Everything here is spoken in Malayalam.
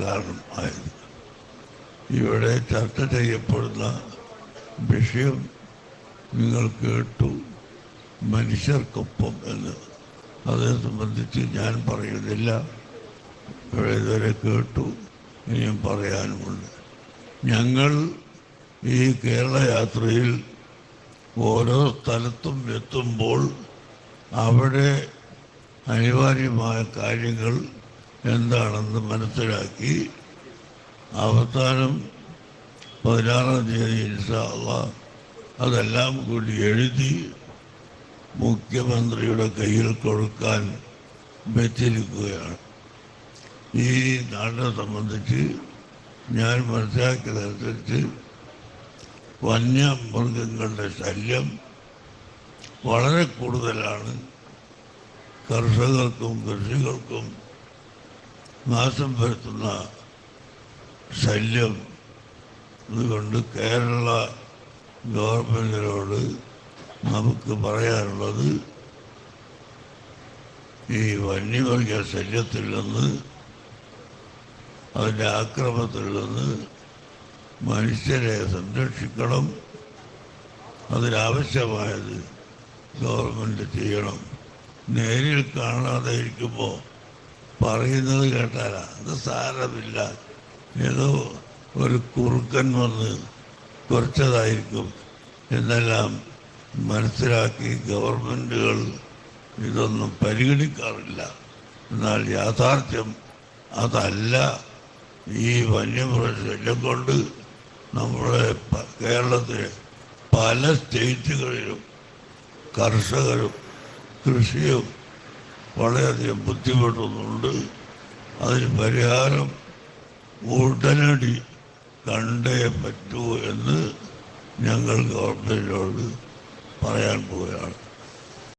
കാരണം ആയത് ഇവിടെ ചർച്ച ചെയ്യപ്പെടുന്ന വിഷയം നിങ്ങൾ കേട്ടു. മനുഷ്യർക്കൊപ്പം എന്ന്. അതേ സംബന്ധിച്ച് ഞാൻ പറയുന്നില്ല. ഇവിടെ ഇതുവരെ കേട്ടു. ഇനിയും പറയാനുമുണ്ട്. ഞങ്ങൾ ഈ കേരള യാത്രയിൽ ഓരോ സ്ഥലത്തും എത്തുമ്പോൾ അവിടെ അനിവാര്യമായ കാര്യങ്ങൾ എന്താണെന്ന് മനസ്സിലാക്കി അവസാനം പതിനാറാം തീയതി ഇൻഷാള്ള അതെല്ലാം കൂടി എഴുതി മുഖ്യമന്ത്രിയുടെ കയ്യിൽ കൊടുക്കാൻ വെച്ചിരിക്കുകയാണ്. ഈ നാടിനെ സംബന്ധിച്ച് ഞാൻ മനസ്സിലാക്കിയതനുസരിച്ച് വന്യമൃഗങ്ങളുടെ ശല്യം വളരെ കൂടുതലാണ്. കർഷകർക്കും കൃഷികൾക്കും നാശം വരുത്തുന്ന ശല്യം അതുകൊണ്ട് കേരള ഗവൺമെന്റിനോട് നമുക്ക് പറയാനുള്ളത് ഈ വന്യമൃഗ ശല്യത്തിൽ നിന്ന് അതിന്റെ ആക്രമത്തിൽ നിന്ന് മനുഷ്യരെ സംരക്ഷിക്കണം. അതിനാവശ്യമായത് ഗവൺമെന്റ് ചെയ്യണം. നേരിൽ കാണാതെ ഇരിക്കുമ്പോൾ പറയുന്നത് കേട്ടാൽ അത് സാരമില്ല. ഏതോ ഒരു കുറുക്കൻ വന്ന് കുറച്ചതായിരിക്കും എന്നെല്ലാം മനസ്സിലാക്കി ഗവൺമെന്റുകൾ ഇതൊന്നും പരിഗണിക്കാറില്ല. എന്നാൽ യാഥാർത്ഥ്യം അതല്ല. ഈ വന്യമൃഗശല്യം കൊണ്ട് നമ്മുടെ കേരളത്തിലെ പല സ്റ്റേറ്റുകളിലും കർഷകരും കൃഷിയും വളരെയധികം ബുദ്ധിമുട്ടുന്നുണ്ട്. അതിന് പരിഹാരം ഉടനടി കണ്ടേ പറ്റൂ എന്ന് ഞങ്ങൾ ഗവൺമെന്റിനോട് പറയാൻ പോവുകയാണ്.